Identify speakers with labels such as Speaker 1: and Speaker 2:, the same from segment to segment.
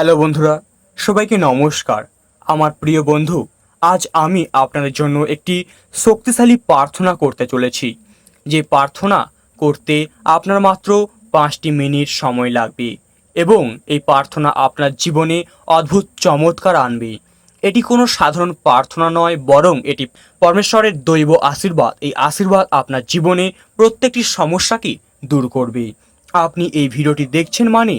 Speaker 1: Hello বন্ধুরা, সবাইকে নমস্কার। আমার প্রিয় বন্ধু, আজ আমি আপনাদের জন্য একটি শক্তিশালী প্রার্থনা করতে চলেছি। যে প্রার্থনা করতে আপনার মাত্র পাঁচটি মিনিট সময় লাগবে এবং এই প্রার্থনা আপনার জীবনে অদ্ভুত চমৎকার আনবে। এটি কোনো সাধারণ প্রার্থনা নয়, বরং এটি পরমেশ্বরের দৈব আশীর্বাদ। এই আশীর্বাদ আপনার জীবনে প্রত্যেকটি সমস্যাকে দূর করবে। আপনি এই ভিডিওটি দেখছেন মানে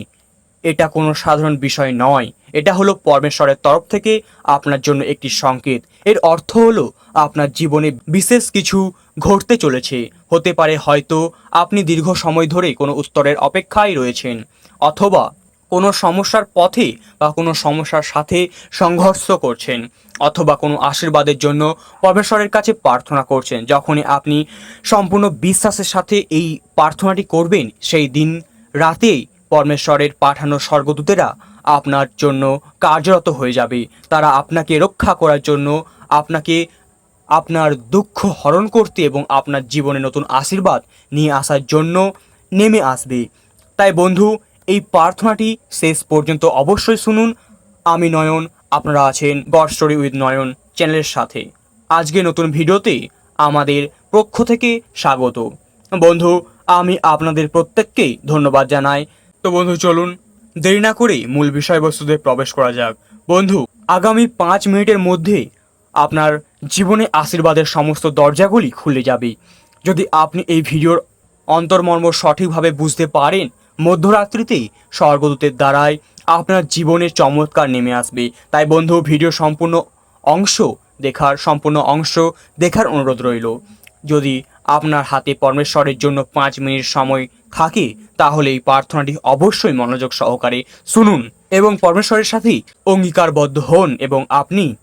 Speaker 1: এটা কোনো সাধারণ বিষয় নয়। এটা হলো পরমেশ্বরের তরফ থেকে আপনার জন্য একটি সংকেত। এর অর্থ হলো আপনার জীবনে বিশেষ কিছু ঘটতে চলেছে। হতে পারে হয়তো আপনি দীর্ঘ সময় ধরে কোনো উত্তরের অপেক্ষায় রয়েছেন, অথবা কোনো সমস্যার পথে বা কোনো সমস্যার সাথে সংঘর্ষ করছেন, অথবা কোনো আশীর্বাদের জন্য পরমেশ্বরের কাছে প্রার্থনা করছেন। যখনই আপনি সম্পূর্ণ বিশ্বাসের সাথে এই প্রার্থনাটি করবেন, সেই দিন রাতেই পরমেশ্বরের পাঠানো স্বর্গদূতেরা আপনার জন্য কার্যরত হয়ে যাবে। তারা আপনাকে রক্ষা করার জন্য আপনাকে আপনার দুঃখ হরণ করতে এবং আপনার জীবনে নতুন আশীর্বাদ নিয়ে আসার জন্য নেমে আসবে। তাই বন্ধু, এই প্রার্থনাটি শেষ পর্যন্ত অবশ্যই শুনুন। আমি নয়ন, আপনারা আছেন গড স্টোরি উইথ নয়ন চ্যানেলের সাথে। আজকে নতুন ভিডিওতে আমাদের পক্ষ থেকে স্বাগত। বন্ধু, আমি আপনাদের প্রত্যেককেই ধন্যবাদ জানাই। তো বন্ধু, চলুন। দেরি না করে মূল বিষয়বস্তুতে প্রবেশ করা যাক। বন্ধু, আগামী পাঁচ মিনিটের মধ্যে আপনার জীবনে আশীর্বাদের সমস্ত দরজাগুলি খুলে যাবে। যদি আপনি এই ভিডিওর অন্তর্মর্ম সঠিকভাবে বুঝতে পারেন মধ্যরাত্রিতেই স্বর্গদূতের দ্বারাই আপনার জীবনে চমৎকার নেমে আসবে। তাই বন্ধু, ভিডিও সম্পূর্ণ অংশ দেখার, সম্পূর্ণ অংশ দেখার অনুরোধ রইল। যদি আপনার হাতে পরমেশ্বরের জন্য পাঁচ মিনিট সময় থাকে, তাহলে এই প্রার্থনাটি অবশ্যই মনোযোগ সহকারে শুনুন এবং পরমেশ্বরের সাথেই অঙ্গীকারবদ্ধ হন এবং আপনি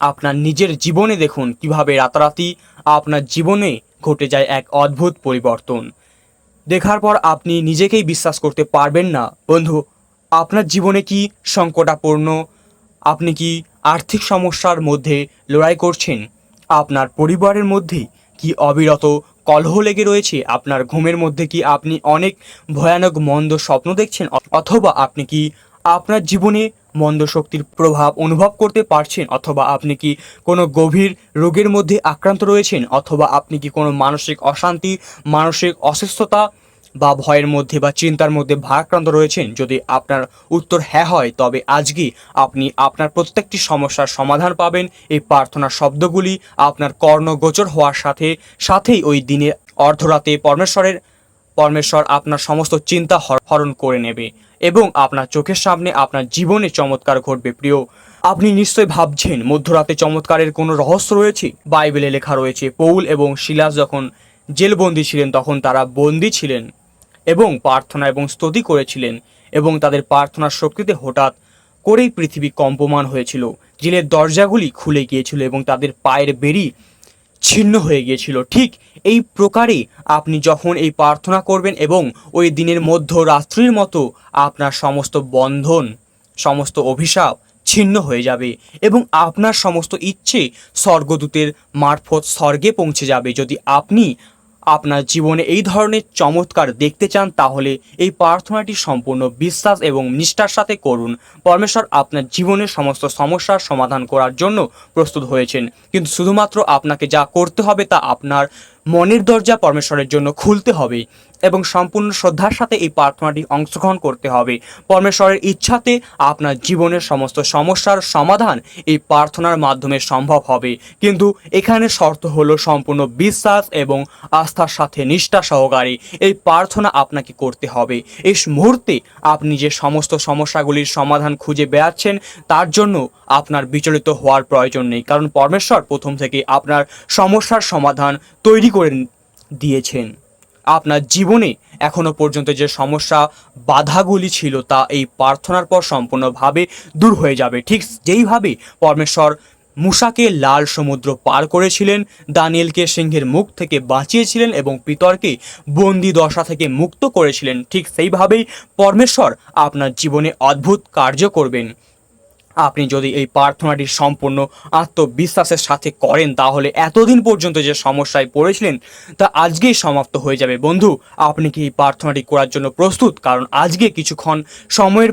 Speaker 1: আপনার নিজের জীবনে দেখুন কীভাবে রাতারাতি আপনার জীবনে ঘটে যায় এক অদ্ভুত পরিবর্তন। দেখার পর আপনি নিজেকেই বিশ্বাস করতে পারবেন না। বন্ধু, আপনার জীবনে কি সংকটাপূর্ণ? আপনি কি আর্থিক সমস্যার মধ্যে লড়াই করছেন? আপনার পরিবারের মধ্যে কি অবিরত কলহ লেগে রয়েছে? আপনার ঘুমের মধ্যে কি আপনি অনেক ভয়ানক মন্দ স্বপ্ন দেখছেন? অথবা আপনি কি আপনার জীবনে মন্দ শক্তির প্রভাব অনুভব করতে পারছেন? অথবা আপনি কি কোনো গভীর রোগের মধ্যে আক্রান্ত রয়েছেন? অথবা আপনি কি কোনো মানসিক অশান্তি, মানসিক অসুস্থতা বা ভয়ের মধ্যে বা চিন্তার মধ্যে ভারাক্রান্ত রয়েছেন। যদি আপনার উত্তর হ্যাঁ হয়, তবে আজকে আপনি আপনার প্রত্যেকটি সমস্যার সমাধান পাবেন? এই প্রার্থনার শব্দগুলি আপনার কর্ণগোচর হওয়ার সাথে সাথেই ওই দিনে অর্ধরাতে পরমেশ্বরের, পরমেশ্বর আপনার সমস্ত চিন্তা হর- হরণ করে নেবে এবং আপনার চোখের সামনে আপনার জীবনে চমৎকার ঘটবে। প্রিয়, আপনি নিশ্চয়ই ভাবছেন, মধ্যরাতে চমৎকারের কোনো রহস্য রয়েছে? বাইবেলে লেখা রয়েছে, পৌল এবং শিলাস যখন জেলবন্দি ছিলেন, তখন তারা বন্দি ছিলেন। এবং প্রার্থনা এবং স্তুতি করেছিলেন এবং তাদের প্রার্থনার শক্তিতে হঠাৎ করেই পৃথিবী কম্পমান হয়েছিল। জেলের দরজাগুলি খুলে গিয়েছিল এবং তাদের পায়ের বেরি ছিন্ন হয়ে গিয়েছিল। ঠিক এই প্রকারে আপনি যখন এই প্রার্থনা করবেন এবং ওই দিনের মধ্য রাত্রির মতো আপনার সমস্ত বন্ধন, সমস্ত অভিশাপ ছিন্ন হয়ে যাবে এবং আপনার সমস্ত ইচ্ছে স্বর্গদূতের মারফত স্বর্গে পৌঁছে যাবে। যদি আপনি আপনার জীবনে এই ধরনের চমৎকার দেখতে চান, তাহলে এই প্রার্থনাটি সম্পূর্ণ বিশ্বাস এবং নিষ্ঠার সাথে করুন। পরমেশ্বর আপনার জীবনের সমস্ত সমস্যার সমাধান করার জন্য প্রস্তুত হয়েছেন। কিন্তু শুধুমাত্র আপনাকে যা করতে হবে তা আপনার মনের দরজা পরমেশ্বরের জন্য খুলতে হবে এবং সম্পূর্ণ শ্রদ্ধার সাথে এই প্রার্থনাটি অংশগ্রহণ করতে হবে। পরমেশ্বরের ইচ্ছাতে আপনার জীবনের সমস্ত সমস্যার সমাধান এই প্রার্থনার মাধ্যমে সম্ভব হবে। কিন্তু এখানে শর্ত হলো সম্পূর্ণ বিশ্বাস এবং আস্থার সাথে নিষ্ঠা সহকারে এই প্রার্থনা আপনাকে করতে হবে। এই মুহূর্তে আপনি যে সমস্ত সমস্যাগুলির সমাধান খুঁজে বেড়াচ্ছেন, তার জন্য আপনার বিচলিত হওয়ার প্রয়োজন নেই। কারণ পরমেশ্বর প্রথম থেকে আপনার সমস্যার সমাধান তৈরি করে দিয়েছেন। আপনার জীবনে এখনও পর্যন্ত যে সমস্যা, বাধাগুলি ছিল তা এই প্রার্থনার পর সম্পূর্ণভাবে দূর হয়ে যাবে। ঠিক যেইভাবে পরমেশ্বর মুসাকে লাল সমুদ্র পার করেছিলেন, দানিয়েলকে সিংহের মুখ থেকে বাঁচিয়েছিলেন এবং পিতরকে বন্দি দশা থেকে মুক্ত করেছিলেন, ঠিক সেইভাবেই পরমেশ্বর আপনার জীবনে অদ্ভুত কার্য করবেন। আপনি যদি এই প্রার্থনাটি সম্পূর্ণ আত্মবিশ্বাসের সাথে করেন, তাহলে এতদিন পর্যন্ত যে সমস্যায় পড়েছিলেন, তা আজকেই সমাপ্ত হয়ে যাবে। বন্ধু, আপনি কি এই প্রার্থনাটি করার জন্য প্রস্তুত? কারণ আজকে কিছুক্ষণ সময়ের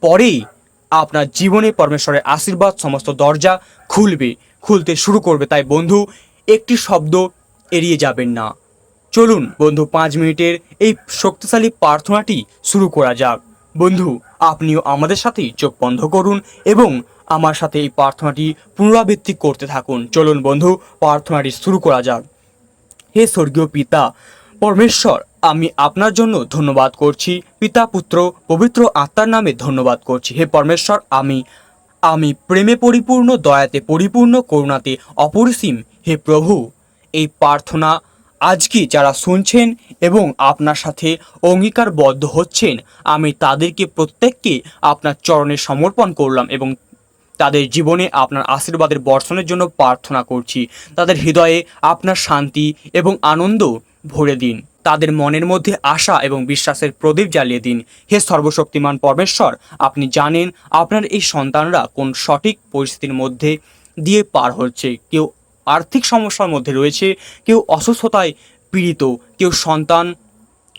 Speaker 1: পরেই আপনার জীবনে পরমেশ্বরের আশীর্বাদ, সমস্ত দরজা খুলবে, খুলতে শুরু করবে। তাই বন্ধু, একটি শব্দ এড়িয়ে যাবেন না। চলুন বন্ধু, পাঁচ মিনিটের এই শক্তিশালী প্রার্থনাটি শুরু করা যাক। বন্ধু আপনিও আমাদের সাথেই চোখ বন্ধ করুন এবং আমার সাথে এই প্রার্থনাটি পুনরাবৃত্তি করতে থাকুন। চলুন বন্ধু, প্রার্থনাটি শুরু করা যাক। হে স্বর্গীয় পিতা, পরমেশ্বর, আমি আপনার জন্য ধন্যবাদ করছি। পিতা, পুত্র, পবিত্র আত্মার নামে ধন্যবাদ করছি। হে পরমেশ্বর, আমি আমি প্রেমে পরিপূর্ণ, দয়াতে পরিপূর্ণ, করুণাতে অপরিসীম। হে প্রভু, এই প্রার্থনা আজকে যারা শুনছেন এবং আপনার সাথে অঙ্গীকারবদ্ধ হচ্ছেন, আমি তাদেরকে প্রত্যেককে আপনার চরণে সমর্পণ করলাম এবং তাদের জীবনে আপনার আশীর্বাদের বর্ষণের জন্য প্রার্থনা করছি। তাদের হৃদয়ে আপনার শান্তি এবং আনন্দ ভরে দিন। তাদের মনের মধ্যে আশা এবং বিশ্বাসের প্রদীপ জ্বালিয়ে দিন। হে সর্বশক্তিমান পরমেশ্বর, আপনি জানেন আপনার এই সন্তানরা কোন সঠিক পরিস্থিতির মধ্যে দিয়ে পার হচ্ছে। কেউ আর্থিক সমস্যার মধ্যে রয়েছে। কেউ অসুস্থতায় পীড়িত, কেউ সন্তান।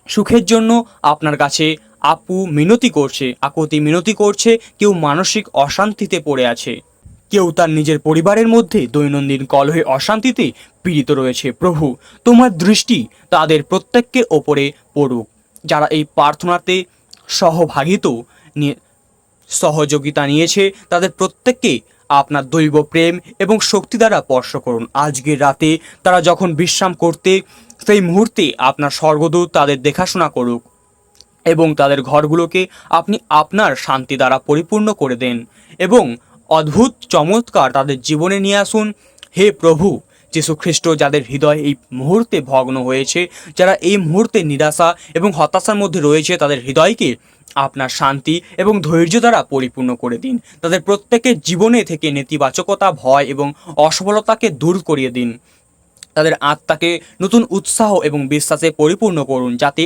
Speaker 1: সুখের জন্য আপনার কাছে আপু মিনতি করছে আকুতি মিনতি করছে, কেউ মানসিক অশান্তিতে পড়ে আছে। কেউ তার নিজের পরিবারের মধ্যে দৈনন্দিন কলহে অশান্তিতে পীড়িত রয়েছে। প্রভু, তোমার দৃষ্টি তাদের প্রত্যেকের ওপরে পড়ুক। যারা এই প্রার্থনাতে সহভাগিত নিয়ে সহযোগিতা নিয়েছে, তাদের প্রত্যেককে আপনার দৈব প্রেম এবং শক্তি দ্বারা স্পর্শ করুন। আজকের রাতে তারা যখন বিশ্রাম করতে, সেই মুহূর্তে আপনার স্বর্গদূত তাদের দেখাশোনা করুক এবং তাদের ঘরগুলোকে আপনি আপনার শান্তি দ্বারা পরিপূর্ণ করে দেন এবং অদ্ভুত চমৎকার তাদের জীবনে নিয়ে আসুন। হে প্রভু খ্রিস্ট যাদের হৃদয় এই মুহূর্তে ভগ্ন হয়েছে, যারা এই মুহূর্তে নিরাশা এবং হতাশার মধ্যে রয়েছে, তাদের হৃদয়কে আপনার শান্তি এবং ধৈর্য দ্বারা পরিপূর্ণ করে দিন। তাদের প্রত্যেকের জীবনে থেকে নেতিবাচকতা, ভয় এবং অসফলতাকে দূর করিয়ে দিন। তাদের আত্মাকে নতুন উৎসাহ এবং বিশ্বাসে পরিপূর্ণ করুন, যাতে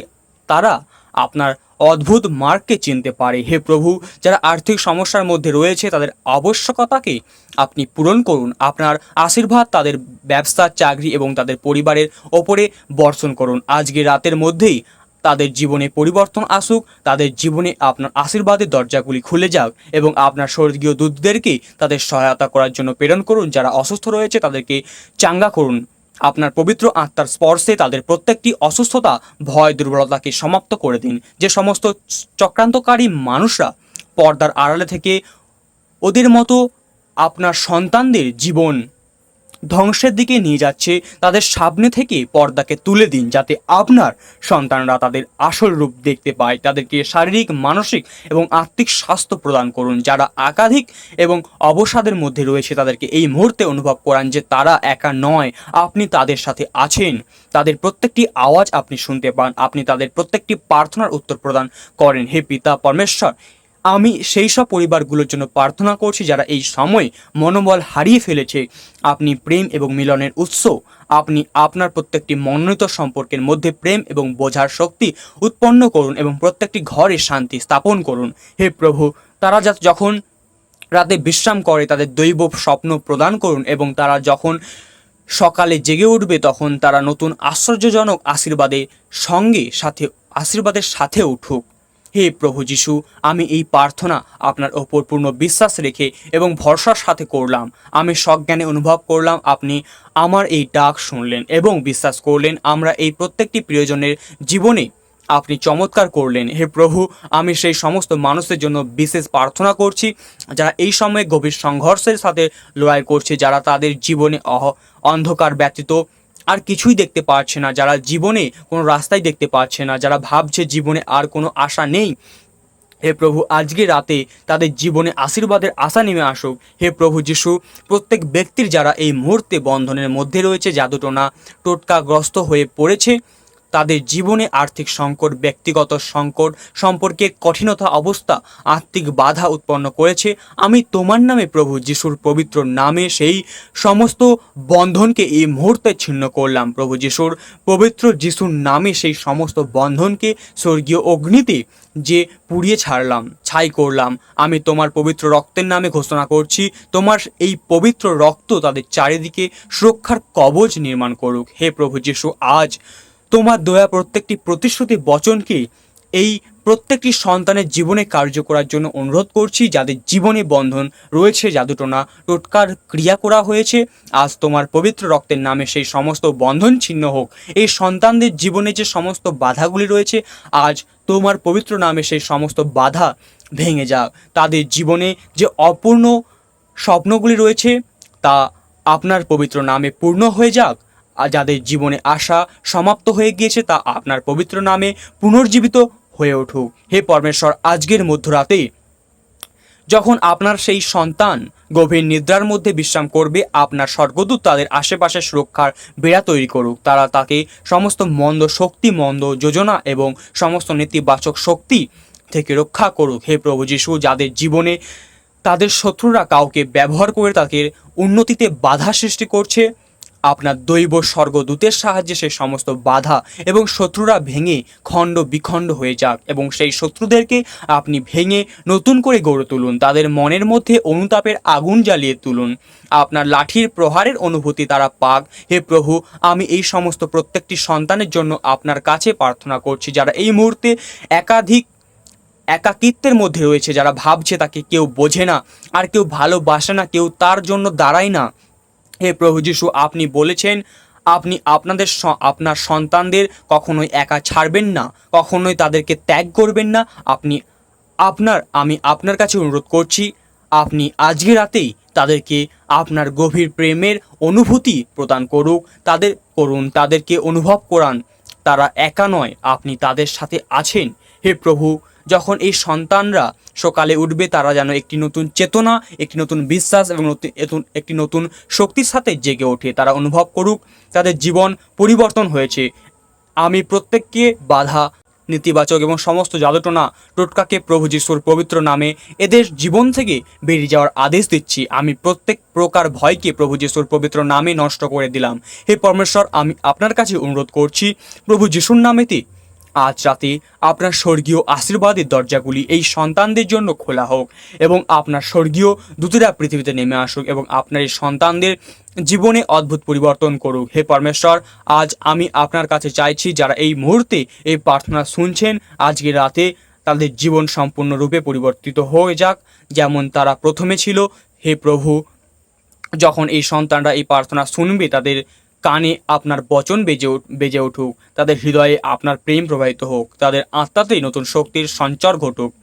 Speaker 1: তারা আপনার অদ্ভুত মার্গকে চিনতে পারে। হে প্রভু, যারা আর্থিক সমস্যার মধ্যে রয়েছে, তাদের আবশ্যকতাকে আপনি পূরণ করুন। আপনার আশীর্বাদ তাদের ব্যবসা, চাকরি এবং তাদের পরিবারের ওপরে বর্ষণ করুন। আজকে রাতের মধ্যেই তাদের জীবনে পরিবর্তন আসুক, তাদের জীবনে আপনার আশীর্বাদের দরজাগুলি খুলে যাক এবং আপনার স্বর্গীয় দূতদেরকে তাদের সহায়তা করার জন্য প্রেরণ করুন, যারা অসুস্থ রয়েছে তাদেরকে চাঙ্গা করুন। আপনার পবিত্র আত্মার স্পর্শে তাদের প্রত্যেকটি অসুস্থতা, ভয়, দুর্বলতাকে সমাপ্ত করে দিন। যে সমস্ত চক্রান্তকারী মানুষরা পর্দার আড়ালে থেকে ওদের মতো আপনার সন্তানদের জীবন ধ্বংসের দিকে নিয়ে যাচ্ছে, তাদের সামনে থেকে পর্দাকে তুলে দিন যাতে আপনার সন্তানরা তাদের আসল রূপ দেখতে পায়। তাদেরকে শারীরিক, মানসিক এবং আত্মিক স্বাস্থ্য প্রদান করুন। যারা একাধিক এবং অবসাদের মধ্যে রয়েছে, তাদেরকে এই মুহূর্তে অনুভব করান যে তারা একা নয়। আপনি তাদের সাথে আছেন। তাদের প্রত্যেকটি আওয়াজ আপনি শুনতে পান। আপনি তাদের প্রত্যেকটি প্রার্থনার উত্তর প্রদান করেন। হে পিতা, পরমেশ্বর আমি সেই সব পরিবারগুলোর জন্য প্রার্থনা করছি যারা এই সময় মনোবল হারিয়ে ফেলেছে। আপনি প্রেম এবং মিলনের উৎস। আপনি আপনার প্রত্যেকটি মনোনীত সম্পর্কের মধ্যে প্রেম এবং বোঝার শক্তি উৎপন্ন করুন এবং প্রত্যেকটি ঘরে শান্তি স্থাপন করুন। হে প্রভু, তারা যা যখন রাতে বিশ্রাম করে, তাদের দৈব স্বপ্ন প্রদান করুন এবং তারা যখন সকালে জেগে উঠবে, তখন তারা নতুন আশ্চর্যজনক আশীর্বাদের সঙ্গে সাথে, আশীর্বাদের সাথে উঠুক। হে প্রভু যিশু, আমি এই প্রার্থনা আপনার ওপর পূর্ণ বিশ্বাস রেখে এবং ভরসার সাথে করলাম। আমি সজ্ঞানে অনুভব করলাম আপনি আমার এই ডাক শুনলেন এবং বিশ্বাস করলেন আমরা এই প্রত্যেকটি প্রিয়জনের জীবনে আপনি চমৎকার করলেন। হে প্রভু, আমি সেই সমস্ত মানুষের জন্য বিশেষ প্রার্থনা করছি, যারা এই সময়ে গভীর সংঘর্ষের সাথে লড়াই করছে, যারা তাদের জীবনে অহ অন্ধকার ব্যতীত আর কিছুই দেখতে পাচ্ছে না, যারা জীবনে কোনো রাস্তাই দেখতে পাচ্ছে না, যারা ভাবছে জীবনে আর কোনো আশা নেই। হে প্রভু, আজকে রাতে তাদের জীবনে আশীর্বাদের আশা নেমে আসুক। হে প্রভু যিশু, প্রত্যেক ব্যক্তির যারা এই মুহূর্তে বন্ধনের মধ্যে রয়েছে জাদুটোনা টোটকাগ্রস্ত হয়ে পড়েছে তাদের জীবনে আর্থিক সংকট, ব্যক্তিগত সংকট সম্পর্কের কঠিনতা অবস্থা, আত্মিক বাধা উৎপন্ন করেছে। আমি তোমার নামে প্রভু যিশুর পবিত্র নামে সেই সমস্ত বন্ধনকে এই মুহূর্তে ছিন্ন করলাম, প্রভু যিশুর পবিত্র যিশুর নামে সেই সমস্ত বন্ধনকে স্বর্গীয় অগ্নিতে যে পুড়িয়ে ছাড়লাম, ছাই করলাম। আমি তোমার পবিত্র রক্তের নামে ঘোষণা করছি, তোমার এই পবিত্র রক্ত তাদের চারিদিকে সুরক্ষার কবচ নির্মাণ করুক। হে প্রভু যিশু, আজ তোমার দয়া প্রত্যেকটি প্রতিশ্রুতি বচনকে এই প্রত্যেকটি সন্তানের জীবনে কার্য করার জন্য অনুরোধ করছি, যাদের জীবনে বন্ধন রয়েছে জাদুটোনা টোটকার ক্রিয়া করা হয়েছে, আজ তোমার পবিত্র রক্তের নামে সেই সমস্ত বন্ধন ছিন্ন হোক। এই সন্তানদের জীবনে যে সমস্ত বাধাগুলি রয়েছে, আজ তোমার পবিত্র নামে সেই সমস্ত বাধা ভেঙে যাক। তাদের জীবনে যে অপূর্ণ স্বপ্নগুলি রয়েছে, তা আপনার পবিত্র নামে পূর্ণ হয়ে যাক। যাদের জীবনে আশা সমাপ্ত হয়ে গিয়েছে তা আপনার পবিত্র নামে পুনর্জীবিত হয়ে উঠুক। হে পরমেশ্বর, আজকের মধ্যরাতে যখন আপনার সেই সন্তান গভীর নিদ্রার মধ্যে বিশ্রাম করবে, আপনার স্বর্গদূত তাদের আশেপাশে সুরক্ষার বেড়া তৈরি করুক। তারা তাকে সমস্ত মন্দ শক্তি, মন্দ যোজনা এবং সমস্ত নেতিবাচক শক্তি থেকে রক্ষা করুক। হে প্রভু যিশু, যাদের জীবনে তাদের শত্রুরা কাউকে ব্যবহার করে তাদের উন্নতিতে বাধা সৃষ্টি করছে আপনার দৈব স্বর্গদূতের সাহায্যে সেই সমস্ত বাধা এবং শত্রুরা ভেঙে খণ্ড বিখণ্ড হয়ে যাক এবং সেই শত্রুদেরকে আপনি ভেঙে নতুন করে গড়ে তুলুন। তাদের মনের মধ্যে অনুতাপের আগুন জ্বালিয়ে তুলুন। আপনার লাঠির প্রহারের অনুভূতি তারা পাক। হে প্রভু, আমি এই সমস্ত প্রত্যেকটি সন্তানের জন্য আপনার কাছে প্রার্থনা করছি, যারা এই মুহূর্তে একাধিক একাকিত্বের মধ্যে রয়েছে, যারা ভাবছে তাকে কেউ বোঝে না, আর কেউ ভালোবাসে না, কেউ তার জন্য দাঁড়ায় না। হে প্রভু যিশু, আপনি বলেছেন, আপনি আপনাদের আপনার সন্তানদের কখনোই একা ছাড়বেন না, কখনোই তাদেরকে ত্যাগ করবেন না। আপনি, আপনার, আমি আপনার কাছে অনুরোধ করছি, আপনি আজকে রাতেই তাদেরকে আপনার গভীর প্রেমের অনুভূতি প্রদান করুক, তাদের করুন, তাদেরকে অনুভব করান। তারা একা নয়, আপনি তাদের সাথে আছেন। হে প্রভু যখন এই সন্তানরা সকালে উঠবে, তারা যেন একটি নতুন চেতনা, একটি নতুন বিশ্বাস এবং নতুন একটি নতুন শক্তির সাথে জেগে ওঠে। তারা অনুভব করুক তাদের জীবন পরিবর্তন হয়েছে। আমি প্রত্যেককে বাধা, নেতিবাচক এবং সমস্ত জাদুটনা টোটকাকে প্রভু যিশুর পবিত্র নামে এদের জীবন থেকে বেরিয়ে যাওয়ার আদেশ দিচ্ছি। আমি প্রত্যেক প্রকার ভয়কে প্রভু যিশুর পবিত্র নামে নষ্ট করে দিলাম। হে পরমেশ্বর, আমি আপনার কাছে অনুরোধ করছি, প্রভু যিশুর নামেতে আজ রাতে আপনার স্বর্গীয় আশীর্বাদের দরজাগুলি এই সন্তানদের জন্য খোলা হোক এবং আপনার স্বর্গীয় দূতেরা পৃথিবীতে নেমে আসুক এবং আপনার এই সন্তানদের জীবনে অদ্ভুত পরিবর্তন করুক। হে পরমেশ্বর, আজ আমি আপনার কাছে চাইছি যারা এই মুহূর্তে এই প্রার্থনা শুনছেন, আজকে রাতে তাদের জীবন সম্পূর্ণরূপে পরিবর্তিত হয়ে যাক, যেমন তারা প্রথমে ছিল। হে প্রভু, যখন এই সন্তানরা এই প্রার্থনা শুনবে, তাদের কানে আপনার বচন বেজে বেজে উঠুক, তাদের হৃদয়ে আপনার প্রেম প্রবাহিত হোক, তাদের আত্মাতেই নতুন শক্তির সঞ্চার ঘটুক।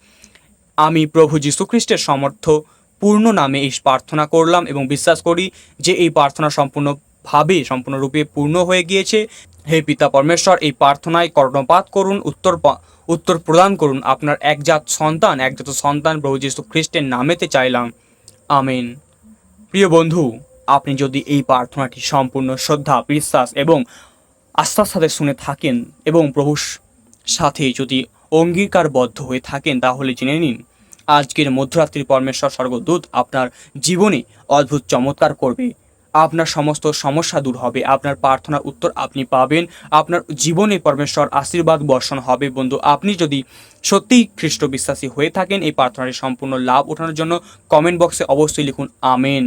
Speaker 1: আমি প্রভু যীশুখ্রিস্টের সমর্থ, পূর্ণ নামে এই প্রার্থনা করলাম এবং বিশ্বাস করি যে এই প্রার্থনা সম্পূর্ণভাবে, সম্পূর্ণরূপে পূর্ণ হয়ে গিয়েছে। হে পিতা পরমেশ্বর, এই প্রার্থনায় কর্ণপাত করুন, উত্তর উত্তর প্রদান করুন, আপনার একজাত সন্তান একজাত সন্তান প্রভু যীশু খ্রিস্টের নামেতে চাইলাম। আমিন। প্রিয় বন্ধু আপনি যদি এই প্রার্থনাটি সম্পূর্ণ শ্রদ্ধা, বিশ্বাস এবং আস্থার সাথে শুনে থাকেন এবং প্রভুর সাথে যদি অঙ্গীকারবদ্ধ হয়ে থাকেন, তাহলে জেনে নিন, আজকের মধ্যরাত্রির পরমেশ্বর স্বর্গদূত আপনার জীবনে অদ্ভুত চমৎকার করবে। আপনার সমস্ত সমস্যা দূর হবে, আপনার প্রার্থনার উত্তর আপনি পাবেন, আপনার জীবনে পরমেশ্বর আশীর্বাদ বর্ষণ হবে। বন্ধু, আপনি যদি সত্যিই খ্রিস্ট বিশ্বাসী হয়ে থাকেন, এই প্রার্থনাটি সম্পূর্ণ লাভ ওঠানোর জন্য কমেন্ট বক্সে অবশ্যই লিখুন, আমেন।